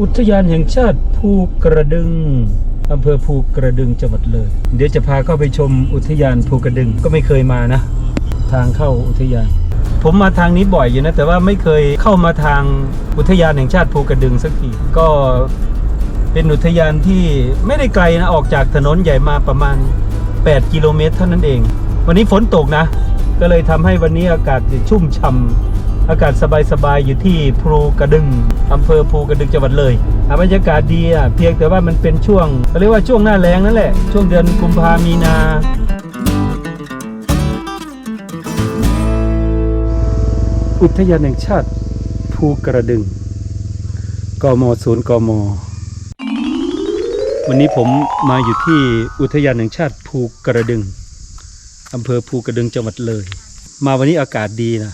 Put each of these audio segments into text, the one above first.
อุทยานแห่งชาติภูกระดึงอำเภอภูกระดึงจังหวัดเลย เดี๋ยวจะพาเข้าไปชมอุทยานภูกระดึงก็ไม่เคยมานะ ทางเข้าอุทยาน ผมมาทางนี้บ่อยอยู่นะ แต่ว่าไม่เคยเข้ามาทางอุทยานแห่งชาติภูกระดึงสักทีก็เป็นอุทยานที่ไม่ได้ไกลนะ ออกจากถนนใหญ่มาประมาณ 8 กิโลเมตรเท่านั้นเอง วันนี้ฝนตกนะ ก็เลยทำให้วันนี้อากาศชุ่มฉ่ำ อากาศสบายๆอยู่ที่ภูกระดึงอำเภอภูกระดึงจังหวัดเลยอะบรรยากาศดีอะเพียงแต่ว่ามันเป็นช่วงเขาเรียกว่าช่วงหน้าแล้งนั่นแหละช่วงเดือนกุมภามีนาอุทยานแห่งชาติภูกระดึง กมศูนย์กม วันนี้ผมมาอยู่ที่อุทยานแห่งชาติภูกระดึงอำเภอภูกระดึงจังหวัดเลย มาวันนี้อากาศดีนะ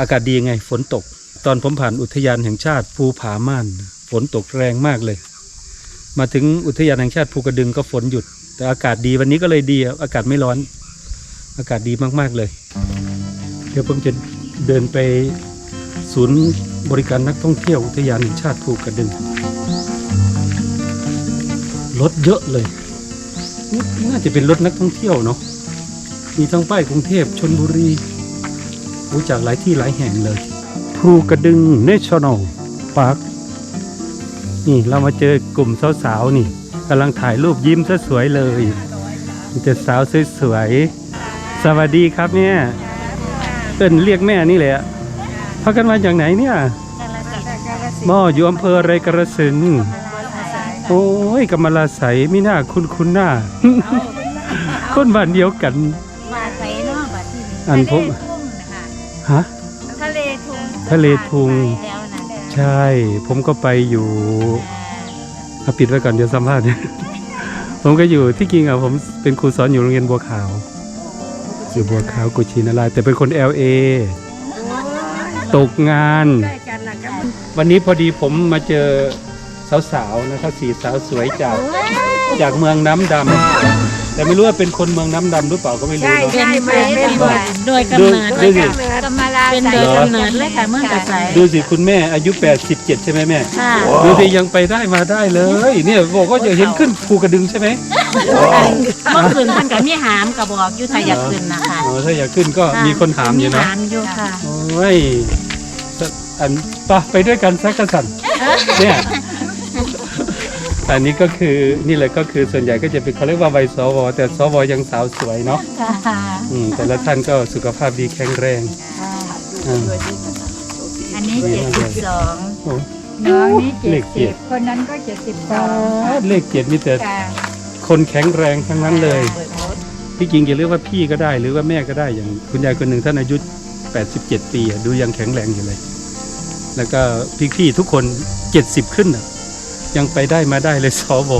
อากาศดีไงฝนตก ตอนผมผ่านอุทยานแห่งชาติภูผาม่าน ฝนตกแรงมากเลย มาถึงอุทยานแห่งชาติภูกระดึงก็ฝนหยุด แต่อากาศดีวันนี้ก็เลยดีอากาศไม่ร้อน อากาศดีมากๆเลย เดี๋ยวผมจะเดินไปศูนย์บริการนักท่องเที่ยวอุทยานแห่งชาติภูกระดึงรถเยอะเลย น่าจะเป็นรถนักท่องเที่ยวเนาะมีทั้งป้ายกรุงเทพชนบุรี รู้จากหลายที่หลายแห่งเลยภูกระดึง National Park นี่เรามาเจอกลุ่มสาวๆนี่กำลังถ่ายรูปยิ้มซะสวยเลยมีแต่สาวสวยๆสวัสดีครับเนี่ยเอิ้นเรียกแม่นี่แหละพากันมาจากไหนเนี่ยหม้ออยู่อำเภออะไรกระสินธุ์โอ้ยกำมะลาใสไม่น่าคุณคุณหน้าคนบ้านเดียวกันมาใส่นอกบัดที่นี่อันผม ฮะ ทะเลทุงทะเลทุง ไปแล้วนะใช่ ผมก็ไปอยู่เอาปิดไว้ก่อนเดี๋ยวสัมภาษณ์ ผมก็อยู่ที่จริงอะผมเป็นครูสอนอยู่โรงเรียนบัวขาวอยู่บัวขาวกุชินารายณ์แต่เป็นคน LA ตกงาน ใกล้กันนะกับวันนี้พอดีผมมาเจอสาวๆนะครับสี่สาวสวยจาก จากเมืองน้ำดำ แต่ไม่รู้ว่าเป็นคนเมืองน้ำดำหรือเปล่าก็ไม่รู้เนาะ ใช่ไหมเป็นโดยกำเนิดดูสิกำมาลาเป็นโดยกำเนิดเลยค่ะเมืองกระไสดูสิคุณแม่อายุ 87 ใช่ไหมแม่ ค่ะดูสิยังไปได้มาได้เลย เนี่ยบอกว่าจะเห็นขึ้นภูกระดึงใช่ไหมเมื่อคืนท่านกับมีหามกับบอกอยู่ไทยอยากขึ้นนะคะอ๋อถ้าอยากขึ้นก็มีคนถามอยู่มีนะหามอยู่ค่ะโอ้ยอันปะไปด้วยกันสักกระสันเนี่ย อันนี้ก็คือนี่แหละก็คือส่วนใหญ่ก็จะเป็นเขาเรียกว่าวัยสวแต่สวยังสาวสวยเนาะค่ะอืมแต่ละท่านก็สุขภาพดีแข็งแรงอ่าอันนี้เจ็ดสิบสองโอ้ น้องนี่เลเจ็ดขเจ็ดสิบคนนั้นก็เจ็ดสิบสองเลขเจ็ดมีแต่ค่ะ คนแข็งแรงทั้งนั้นเลย พี่จริงจะเรียกว่าพี่ก็ได้หรือว่าแม่ก็ได้อย่างคุณยายคนหนึ่งท่านอายุ 87 ปีอะดูยังแข็งแรงอยู่เลย แล้วก็พี่ๆทุกคน 70 ขึ้นอะ ยังไปได้มาได้เลยสวบ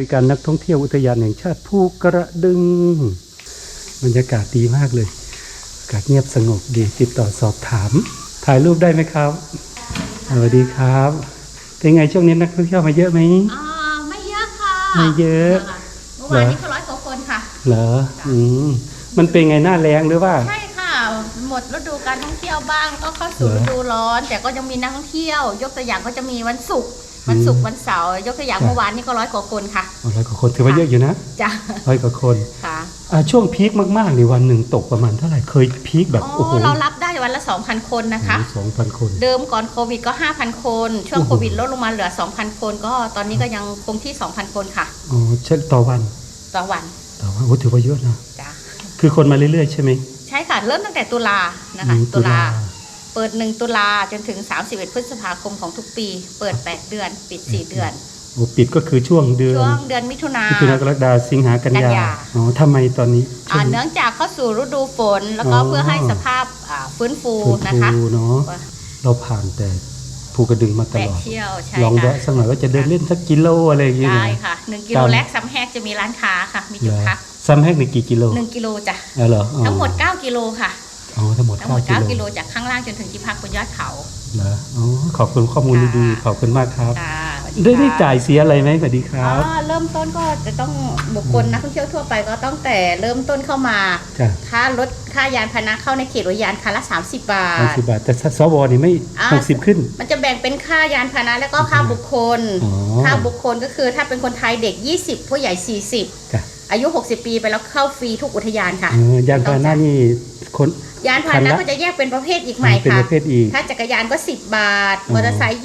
ริการนักท่องเที่ยวอุทยานแห่งชาติภูกระดึง บรรยากาศดีมากเลย กาศเงียบสงบดีติดต่อสอบถาม ถ่ายรูปได้ไหมครับสวัสดีครับ เป็นไงช่วงนี้นักท่องเที่ยวมาเยอะไหมอ่าไม่เยอะค่ะไม่เยอะเมื่อวานนี้ก็ร้อยกว่าคนค่ะ เหรออืมมันเป็นไงหน้าแรงหรือว่า ใช่ค่ะ หมดฤดูการท่องเที่ยวบ้างก็เข้าสู่เหรอฤดูร้อน แต่ก็ยังมีนักท่องเที่ยว ยกตัวอย่างก็จะมีวันศุกร์วันศุกร์วันเสาร์ยกตัวอย่างจ้ะเมื่อวานนี้ก็ร้อยกว่าคนค่ะ ร้อยกว่าคนถือว่าเยอะอยู่นะจ้ะร้อยกว่าคนค่ะอ่าช่วงพีคมากๆในวันหนึ่งตกประมาณเท่าไหร่เคยพีคแบบอ๋โอ้โหอเรารับได้วันละ 2,000 คนนะคะสองพันคน เดิมก่อนโควิดก็ 5,000 คน ช่วงโอ้โหโควิดลดลงมาเหลือ 2,000 คนก็ตอนนี้ก็ยังคงที่ 2,000 คนค่ะอ๋อเช่นต่อวันต่อวันต่อวันโอ้ถือว่าเยอะนะจ้ะคือคนมาเรื่อยๆใช่ไหมใช่ค่ะเริ่มตั้งแต่ตุลานะคะอืมตุลาเปิด 1 ตุลาจนถึง 31 พฤษภาคมของทุกปี เปิด 8 เดือน ปิด 4 เดือนโอ้ ปิดก็คือช่วงเดือนช่วงเดือนมิถุนามิถุนากรกฎาสิงหากันกันยายาอ๋อทำไมตอนนี้ช่อ่าวงเนื่องจากเข้าสู่ฤดูฝนแล้วก็อ๋อเพื่อให้สภาพอ่าฟื้นฟูฟื้นนะคะฟูเนาะว่าเราผ่านแต่ภูกระดึงมาตแวะลอดเที่ยวใช่ลองค่ะแวะสักหน่อยว่าจะเดินเล่นสักกิโลอะไรอย่างเงี้ยได้นะค่ะ1กิโลตามแรกซ้ำแหกจะมีร้านค้าค่ะมีจุดพักซ้ำแห้งในกี่กิโล1กิโลจ้ะอ๋อเหรออ๋อทั้งหมด9กิโลค่ะอ๋อทั้งหมดทั้งหมดเก้า9กิกิโลโลจากข้างล่างจนถึงที่พักบนยอดเขา เหรออ๋อขอบคุณข้อมูลดีๆขอบคุณมากครับ ค่ะสวัสได้ได้ค่ะ จ่ายเสียอะไรไหมสวัสดีคอ๋รับอเริ่มต้นก็จะต้องบุคคลนักท่องเที่ยวทั่วไปก็ต้องแต่เริ่มต้นเข้ามา จ้ะ ค่ารถค่ายานพาหนะเข้าในเขตอุทยานคันละ 30 บาห้าทสิบบาทแต่สวนี่ไม่อ่า หกสิบขึ้น มันจะแบ่งเป็นค่ายานพาหนะแล้วก็ค่าบุคคล อ๋อ ค่าบุคคลก็คือถ้าเป็นคนไทยเด็ก 20 ผู้ใหญ่40จ้ะอายุ 60 ปีไปแล้วเข้าฟรีทุกอุทยานค่ะ เออยานพาหนะนี่คน ยานพาหคันนะละก็จะแยกเป็นประเภทอีกใหม่เป็นค่ะประเภทอีก ถ้าจักรยานก็ 10 บาทอ๋อมอเตอร์ไซค์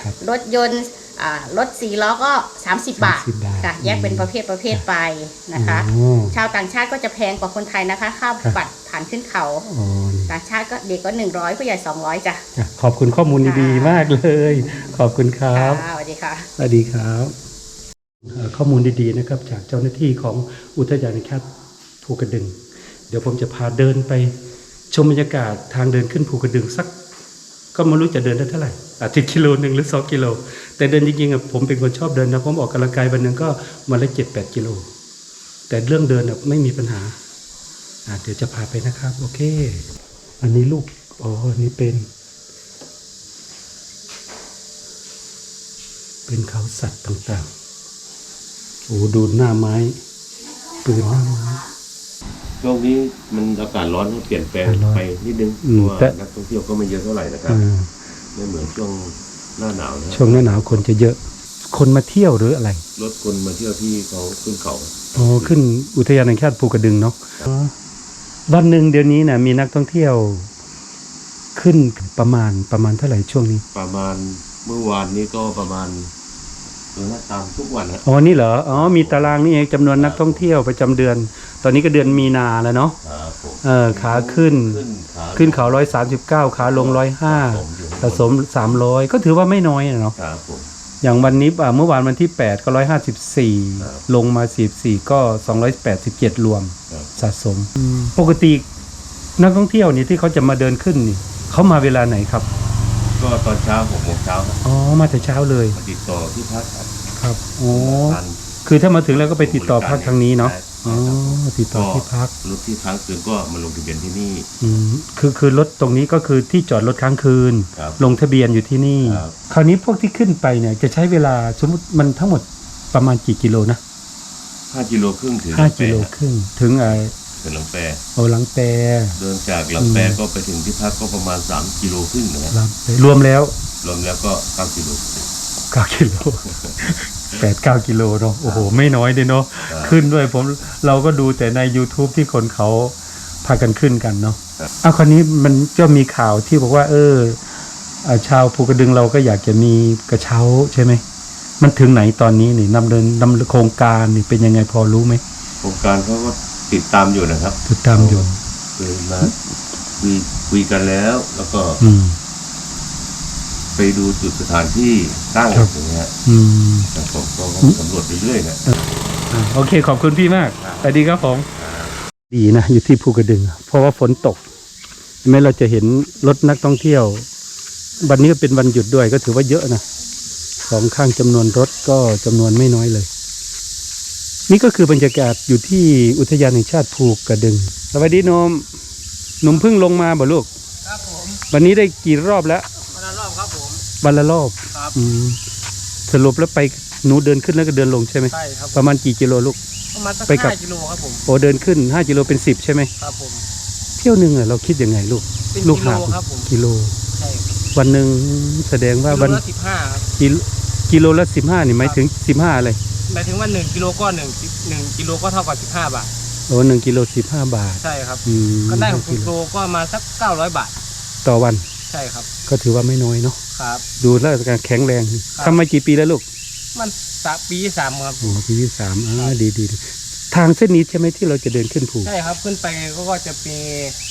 ครับ 20 รถยนต์อ่ารถสี่ล้อก็ 30 บาท30บาทค่ะแยกเป็นประเภทประเภทไปนะคะ อ๋อ ชาวต่างชาติก็จะแพงกว่าคนไทยนะคะ ค่าครับ บัตรผ่านขึ้นเขาอ๋อนี่ต่างชาติก็เด็กก็ 100ผู้ใหญ่ 200จ้ะจ้ะขอบคุณข้อมูลดีๆมากเลย ขอบคุณครับ ค่ะสวัสดีค่ะ สวัสดีครับเอ่อข้อมูลดีๆนะครับจากเจ้าหน้าที่ของอุทยานแห่งชาติภูกระดึง เดี๋ยวผมจะพาเดินไปชมบรรยากาศทางเดินขึ้นภูกระดึงสัก ก็ไม่รู้จะเดินได้เท่าไหร่อาทิตย์กิโลหนึ่งหรือสองกิโล แต่เดินจริงๆอะผมเป็นคนชอบเดินนะผมออกกำลังกายวันหนึ่งก็วันละเจ็ดแปดกิโล แต่เรื่องเดินอะไม่มีปัญหาอะเดี๋ยวจะพาไปนะครับ โอเค อันนี้ลูกอ๋ออันนี้เป็น เป็นเขาสัตว์ต่างๆโอ้ดูหน้าไม้ปืนหน้าไม้ ช่วงนี้มันอากาศร้อนก็เปลี่ยนแปลงอากาศร้อนไปนิดนึงอืเพมราะว่าแต่ นักท่องเที่ยวก็ไม่เยอะเท่าไหร่นะครับ อ่าไม่เหมือนช่วงหน้าหนาวนะช่วงหน้าหนาวคนจะเยอะ คนมาเที่ยวหรืออะไรรถคนมาเที่ยวที่เขาขึ้นเขา อ๋อขึ้นอุทยานแห่งชาติภูกระดึงเนาะอ๋อวันหนึ่งเดี๋ยวนี้นะมีนักท่องเที่ยว ขึ้นประมาณประมาณเท่าไหร่ช่วงนี้ ประมาณเมื่อวานนี้ก็ประมาณ เออตามทุกวันนะอ๋อนี่เหรออ๋อมีตารางนี่เองจำนวนนักท่องเที่ยวประจำเดือน ตอนนี้ก็เดือนมีนาแล้วเนาะครับผมเออขาขึ้น ขึ้นขาขึ้นเขาร้อยสามสิบเก้าขาลงร้อยห้าผสมสามร้อยก็ถือว่าไม่น้อยนะเนาะครับผม อย่างวันนี้อ่าเมื่อวานวันที่8ก็ครับ154ลงมา44ก็287รวมครับสะสม ปกตินักท่องเที่ยวนี่ที่เขาจะมาเดินขึ้นนี่เขามาเวลาไหนครับ ก็ตอนเช้าหกโมงเช้าครับอ๋อมาแต่เช้าเลยมาติดต่อที่พักครับครับโอ้ทันคือถ้ามาถึงแล้วก็ไปติดต่อพักทางนี้เนาะใช่อ๋อติดต่อที่พักรถที่ค้างคืนก็มาลงทะเบียนที่นี่อืมคือคือรถตรงนี้ก็คือที่จอดรถค้างคืนครับลงทะเบียนอยู่ที่นี่ครับคราวนี้พวกที่ขึ้นไปเนี่ยจะใช้เวลาสมมติมันทั้งหมดประมาณกี่กิโลนะห้ากิโลครึ่งถึงห้าลำแปกิโลครับครึ่งถึงไอ้ ถึงลำแปโอหลังแปรเดินจากลำแปก็ไปถึงที่พักก็ประมาณ 3 กิโลครึ่งนะครับหลังแปรรวมแล้วรวมแล้วก็9กิโล เก้ากิโลแปดเก้ากิโลเนาะโอ้โห ไม่น้อยเลยเนาะครับ ขึ้นด้วยผมเราก็ดูแต่ใน YouTube ที่คนเขาพากันขึ้นกันเนาะครับอ้าวคราวนี้มันก็มีข่าวที่บอกว่า เอออ่าชาวภูกระดึงเราก็อยากจะมีกระเช้าใช่ไหม มันถึงไหนตอนนี้นี่นำเดินนำโครงการนี่เป็นยังไงพอรู้ไหม โครงการเขาก็ ติดตามอยู่นะครับ ติดตามอยู่คือมาคุยคุยกันแล้ว แล้วก็ อืม ไปดูจุดสถานที่ตั้งครับ อย่างเงี้ยอืมทางผมก็สำรวจไปเรื่อยนะ อ่าโอเคขอบคุณพี่มากสวัสดีครับผม ดีนะ อยู่ที่ภูกระดึง เพราะว่าฝนตกแม้เราจะเห็นรถนักท่องเที่ยว วันนี้ก็เป็นวันหยุดด้วยก็ถือว่าเยอะนะสองข้างจำนวนรถก็จำนวนไม่น้อยเลย นี่ก็คือบรรยากาศอยู่ที่อุทยานแห่งชาติภูกระดึงสวัสดีหนมหนุ่มเพิ่งลงมาบ่ลูก ครับผมวันนี้ได้กี่รอบแล้ววันละรอบครับผมวันละรอบครับอืมสรุปแล้วไปหนูเดินขึ้นแล้วก็เดินลงใช่ไหมใช่ครับประมาณกี่กิโลลูกประมาณสักไปกลับห้ากิโลครับผมโอ้เดินขึ้นห้ากิโลเป็นสิบใช่ไหมครับผมเที่ยวหนึ่งอะเราคิดยังไงลูก เป็นลูกกิโลหาบครับผมกิโล ใช่ครับวันหนึ่งแสดงว่ากิโลวันละสิบห้าครับกิโลกิโลละสิบห้านี่หมายถึงสิบห้าอะไร หมายถึงว่าหนึ่งกิโลก็หนึ่งหนึ่งกิโลก็เท่ากับสิบห้าบาทโอ้หนึ่งกิโลสิบห้าบาท ใช่ครับอืมก็ได้หกกิกิโลก็มาสักเก้าร้อยบาท ต่อวัน ใช่ครับ ก็ถือว่าไม่น้อยเนาะ ครับ ดูแล้วการแข็งแรง ครับ ทำมากี่ปีแล้วลูกมันสามปีสามครับ โอ้ปีที่สามอ่าดีดีดี ทางเส้นนี้ใช่ไหมที่เราจะเดินขึ้นภูใช่ครับขึ้นไปก็ก็จะมี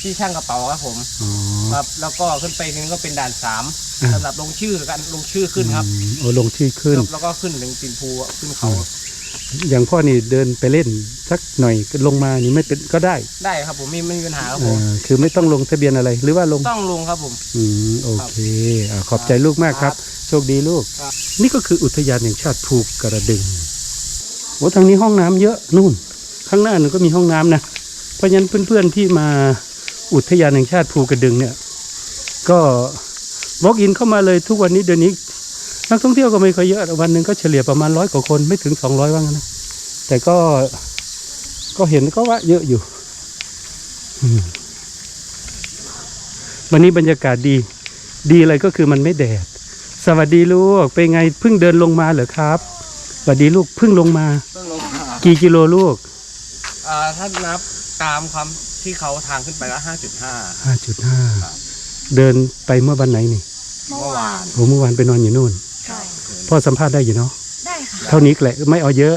ที่ช่างกระเป๋าครับผมอ๋อ ครับ แล้วก็ขึ้นไปนึงก็เป็นด่านสามอ่า สำหรับลงชื่อกันลงชื่อขึ้นครับอืมโอ้ลงชื่อขึ้นแล้วก็ขึ้นถึงตีนภูอะขึ้นเขาอย่างพ่อนี่เดินไปเล่นสักหน่อยก็ลงมานี่ไม่เป็นก็ได้ได้ครับผมไม่ไม่มีปัญหาครับผอ่ามคือไม่ต้องลงทะเบียนอะไรหรือว่าลง ต้องลงครับผม อืมโอเคอาขอบใจลูกมากครับ โชคดีลูก ครับ นี่ก็คืออุทยานแห่งชาติภูกระดึง โอ้ทางนี้ห้องน้ำเยอะนู่น ข้างหน้าหนูก็มีห้องน้ำนะ เพราะฉะนั้นเพื่อนๆที่มาอุทยานแห่งชาติภูกระดึงเนี่ย ก็บล็อกอินเข้ามาเลยทุกวันนี้เดี๋ยวนี้นักท่องเที่ยวก็ไม่ค่อยเยอะวันหนึ่งก็เฉลี่ยประมาณร้อยกว่าคนไม่ถึงสองร้อยว่างนะแต่ก็ก็เห็นก็ว่าเยอะอยู่วันนี้บรรยากาศดี ดีอะไรก็คือมันไม่แดด สวัสดีลูกเป็นไงเพิ่งเดินลงมาเหรอครับ สวัสดีลูกเพิ่งลงมาต้องลงมากี่กิโลลูกอ่าถ้านับตามความที่เขาทางขึ้นไปก็ห้าจุดห้า ห้าจุดห้าเดินไปเมื่อวันไหนนี่เมื่อวานโอ้เมื่อวานไปนอนอยู่นู่นพ่อสัมภาษณ์ได้อยู่เนาะได้ค่ะเท่านี้แหละไม่เอาเยอะ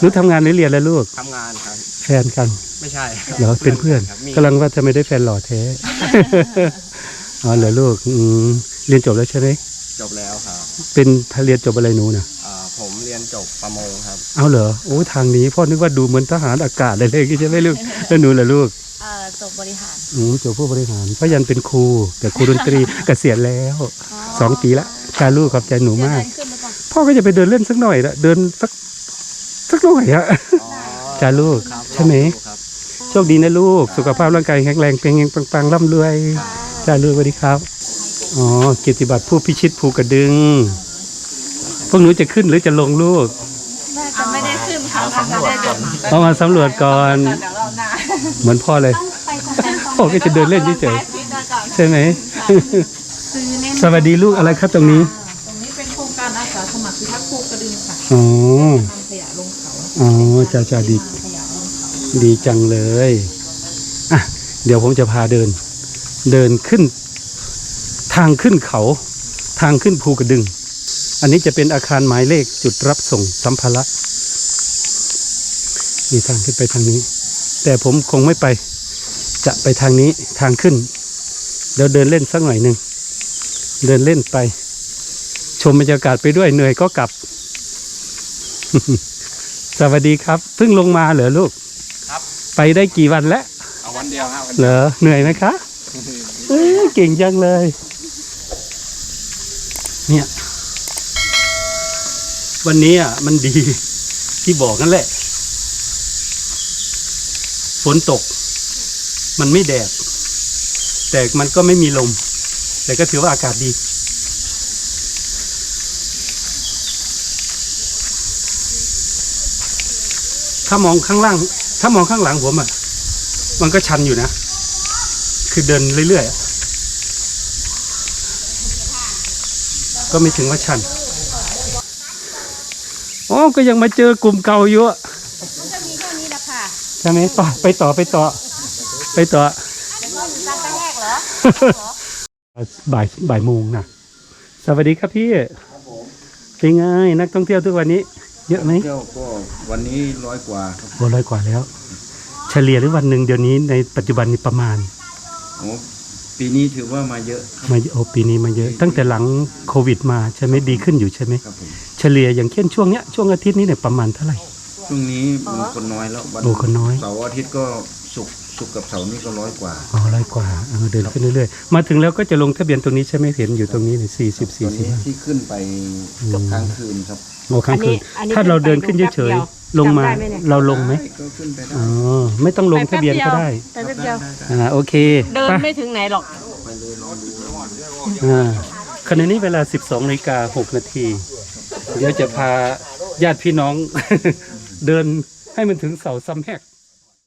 หนูทำงานหรือเรียนแล้วลูกทำงานครับ แฟนกัน ไม่ใช่เหรอเป็นเพื่อนครับมีกำลังว่าทำไมได้แฟนหล่อแท้ อ๋อเหรอลูกอืมเรียนจบแล้วใช่ไหมจบแล้วครับเป็นทเรียนจบอะไรหนูน่ะอ่าผมเรียน จบประมงครับ เอาเหรอโอ้ทางนี้พ่อนึกว่าดูเหมือนทหารอากาศอะไรเลยใช่ไหมลูกแล้วหนูเหรอลูกเอ่อจบบริหารอืมจบผู้บริหารพ่อยันเป็นครูแต่ครูดนตรีเกษียณแล้วสองปีละชาลูกขอบใจหนูมาก ขึ้นหรือเปล่าพ่อก็จะไปเดินเล่นสักหน่อยละเดินสักสักหน่อยอะจ้าลูกครับใช่ไหม ครับ โชคดีนะลูก สุขภาพร่างกายแข็งแรงเป็นเงปังๆร่ำรวยจ้าลูกสวัสดีครับ อ๋อเกียรติบัตรผู้พิชิตภูกระดึงพ วกหนูจะขึ้นหรือจะลงลูกไม่ได้ขึ้นค่ะไม่ได้ขึ้นเอามาสำรวจก่อน เหมือนพ่อเลยพ่อก็จะเดินเล่นเฉยๆใช่ไหมสวัสดีลูกอะไรครับตรงนี้ ตรงนี้เป็นโครงการอาสาสมัครพิทักษ์ภูกระดึงค่ะอ๋อทำขยะลงเขาอ๋อจ้าจ้าดีขยะลงเขาดีจังเลยอะเดี๋ยวผมจะพาเดิน เดินขึ้น ทางขึ้นเขา ทางขึ้นภูกระดึง อันนี้จะเป็นอาคารหมายเลขจุดรับส่งสัมภาระมีทางขึ้นไปทางนี้ แต่ผมคงไม่ไป จะไปทางนี้ทางขึ้น เดี๋ยวเดินเล่นสักหน่อยหนึ่ง เดินเล่นไป ชมบรรยากาศไปด้วยเหนื่อยก็กลับ สวัสดีครับ เพิ่งลงมาเหรอลูก ครับ ไปได้กี่วันแล้วเอาวันเดียวครับวันเหรอเหนื่อยไหมคะเอ้ยเก่งจังเลย เนี่ย วันนี้อะมันดีที่บอกนั่นแหละ ฝนตก มันไม่แดด แต่มันก็ไม่มีลม แต่ก็ถือว่าอากาศดี ถ้ามองข้างล่าง ถ้ามองข้างหลังผมอะ มันก็ชันอยู่นะ คือเดินเรื่อยๆ ก็ไม่ถึงว่าชัน ก็ยังมาเจอกลุ่มเก่าอยู่อะมันก็มีแค่นี้แหละค่ะใช่ไหมต่อไปต่อไปต่อ ไปต่อการกระแทกเหรอ บ่ายบ่ายโมงนะสวัสดีครับพี่เป็นไงนักท่องเที่ยวทุกวันนี้ เยอะไหมเที่ยวก็วันนี้ร้อยกว่าครับโอ้ร้อยกว่าแล้ว เฉลี่ยหรือวันหนึ่งเดี๋ยวนี้ในปัจจุบันนี้ประมาณ โอ้ปีนี้ถือว่ามาเยอะครับมาโอปีนี้มาเยอะ ตั้งแต่หลังโควิดมาใช่ไหมดีขึ้นอยู่ใช่ไหม ครับผมเฉ ลี่ยอย่างเช่นช่วงเนี้ยช่วงอาทิตย์นี้เนี่ยประมาณเท่าไหร่ ช่วงนี้มันคนน้อยแล้ววันโอ้คนน้อย เสาร์อาทิตย์ก็ศุกร์ศุกร์กับเสาร์นี่ก็ร้อยกว่า อ๋อร้อยกว่าเออเดินขึ้นเรื่อยๆ มาถึงแล้วก็จะลงทะเบียนตรงนี้ใช่ไหมเห็นอยู่ตรงนี้เนี่ยสี่สิบตสี่อนสิบนี้ที่ขึ้นไปเกับค้างคืนครับโอ้ครั้งคืนถ้าเราเดินขึ้นเฉยๆลงมาเราลงไหมด้ก็ขึ้นไปได้อ๋อไม่ต้องลงทะเบียนก็ได้ได้ได้ได้อ่าโอเคเดินไป ไม่ถึงไหนหรอกไปเลยลองดูอ่าขณะนี้เวลา 12นาฬิกา6นาที เดี๋ยวจะพาญาติพี่น้อง เดินให้มันถึงเสาซ้ำแหก